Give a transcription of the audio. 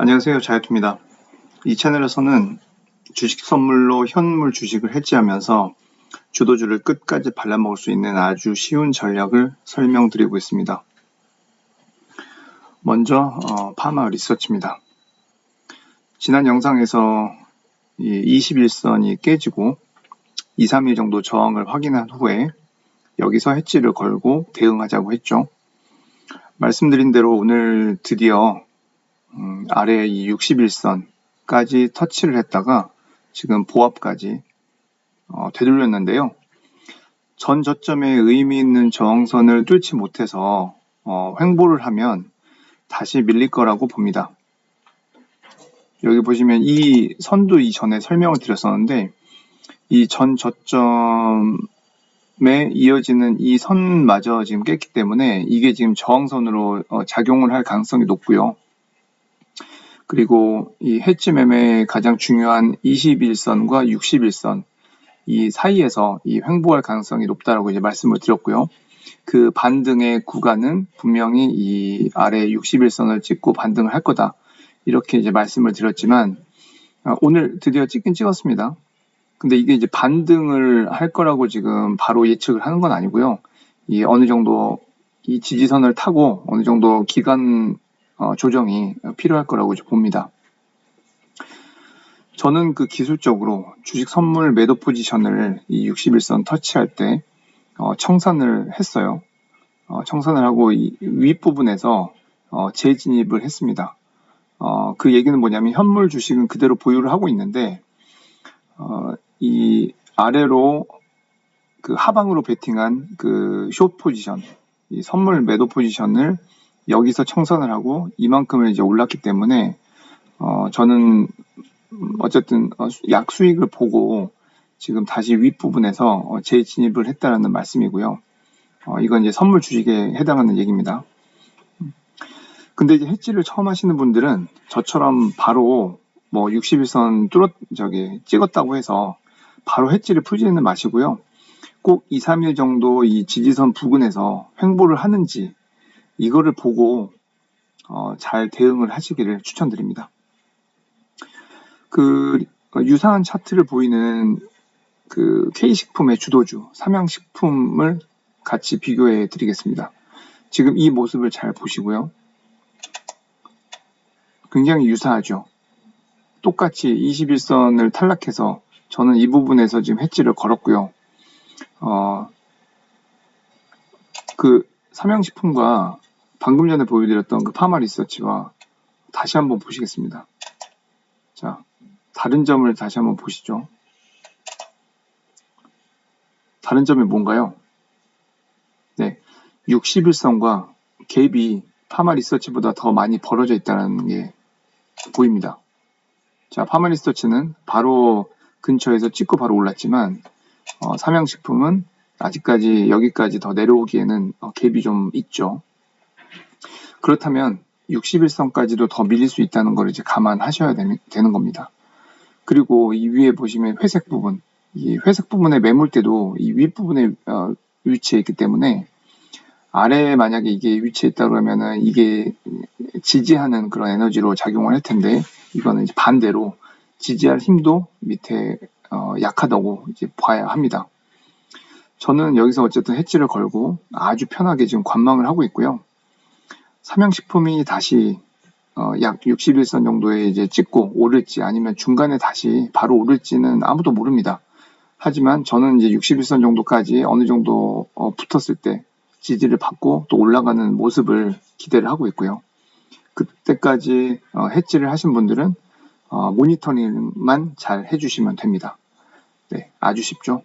안녕하세요. 자유투입니다. 이 채널에서는 주식 선물로 현물 주식을 해지하면서 주도주를 끝까지 발라먹을 수 있는 아주 쉬운 전략을 설명드리고 있습니다. 먼저 어, 파마 리서치입니다. 지난 영상에서 이 21선이 깨지고 2, 3일 정도 저항을 확인한 후에 여기서 해지를 걸고 대응하자고 했죠. 말씀드린 대로 오늘 드디어 음, 아래 이 61선까지 터치를 했다가 지금 보합까지 어, 되돌렸는데요. 전 저점에 의미 있는 저항선을 뚫지 못해서 어, 횡보를 하면 다시 밀릴 거라고 봅니다. 여기 보시면 이 선도 이전에 설명을 드렸었는데 이 전 저점에 이어지는 이 선마저 지금 깼기 때문에 이게 지금 저항선으로 어, 작용을 할 가능성이 높고요. 그리고 이 해치 매매의 가장 중요한 21선과 61선 이 사이에서 이 횡보할 가능성이 높다라고 이제 말씀을 드렸고요. 그 반등의 구간은 분명히 이 아래 61선을 찍고 반등을 할 거다. 이렇게 이제 말씀을 드렸지만 아, 오늘 드디어 찍긴 찍었습니다. 근데 이게 이제 반등을 할 거라고 지금 바로 예측을 하는 건 아니고요. 이 어느 정도 이 지지선을 타고 어느 정도 기간 어, 조정이 필요할 거라고 봅니다. 저는 그 기술적으로 주식 선물 매도 포지션을 이 61선 터치할 때 어, 청산을 했어요. 어, 청산을 하고 이 윗부분에서 어, 재진입을 했습니다. 어, 그 얘기는 뭐냐면 현물 주식은 그대로 보유를 하고 있는데 어, 이 아래로 그 하방으로 베팅한 그 숏 포지션, 이 선물 매도 포지션을 여기서 청산을 하고 이만큼을 이제 올랐기 때문에 어, 저는 어쨌든 어, 약 수익을 보고 지금 다시 윗부분에서 어, 재진입을 했다라는 말씀이고요. 어, 이건 이제 선물 주식에 해당하는 얘기입니다. 근데 이제 해지를 처음 하시는 분들은 저처럼 바로 뭐 61선 뚫었 저기 찍었다고 해서 바로 해지를 풀지는 마시고요. 꼭 2, 3일 정도 이 지지선 부근에서 횡보를 하는지 이거를 보고 어, 잘 대응을 하시기를 추천드립니다. 그 유사한 차트를 보이는 그 K식품의 주도주 삼양식품을 같이 비교해 드리겠습니다. 지금 이 모습을 잘 보시고요. 굉장히 유사하죠. 똑같이 21선을 탈락해서 저는 이 부분에서 지금 해지를 걸었고요. 어, 그 삼양식품과 방금 전에 보여드렸던 그 파마 리서치와 다시 한번 보시겠습니다. 자, 다른 점을 다시 한번 보시죠. 다른 점이 뭔가요? 네, 61선과 갭이 파마 리서치보다 더 많이 벌어져 있다는 게 보입니다. 자, 파마 리서치는 바로 근처에서 찍고 바로 올랐지만 어, 삼양식품은 아직까지 여기까지 더 내려오기에는 어, 갭이 좀 있죠. 그렇다면 61선까지도 더 밀릴 수 있다는 걸 이제 감안하셔야 되는 겁니다. 그리고 이 위에 보시면 회색 부분, 이 회색 부분의 매물대도 이 윗부분에 어, 위치해 있기 때문에 아래에 만약에 이게 위치해 있다 그러면은 이게 지지하는 그런 에너지로 작용을 할 텐데 이거는 이제 반대로 지지할 힘도 밑에 어, 약하다고 이제 봐야 합니다. 저는 여기서 어쨌든 해지를 걸고 아주 편하게 지금 관망을 하고 있고요. 삼양식품이 다시 어, 약 61선 정도에 이제 찍고 오를지 아니면 중간에 다시 바로 오를지는 아무도 모릅니다. 하지만 저는 이제 61선 정도까지 어느 정도 어, 붙었을 때 지지를 받고 또 올라가는 모습을 기대를 하고 있고요. 그때까지 어, 해지를 하신 분들은 어, 모니터링만 잘 해주시면 됩니다. 네, 아주 쉽죠.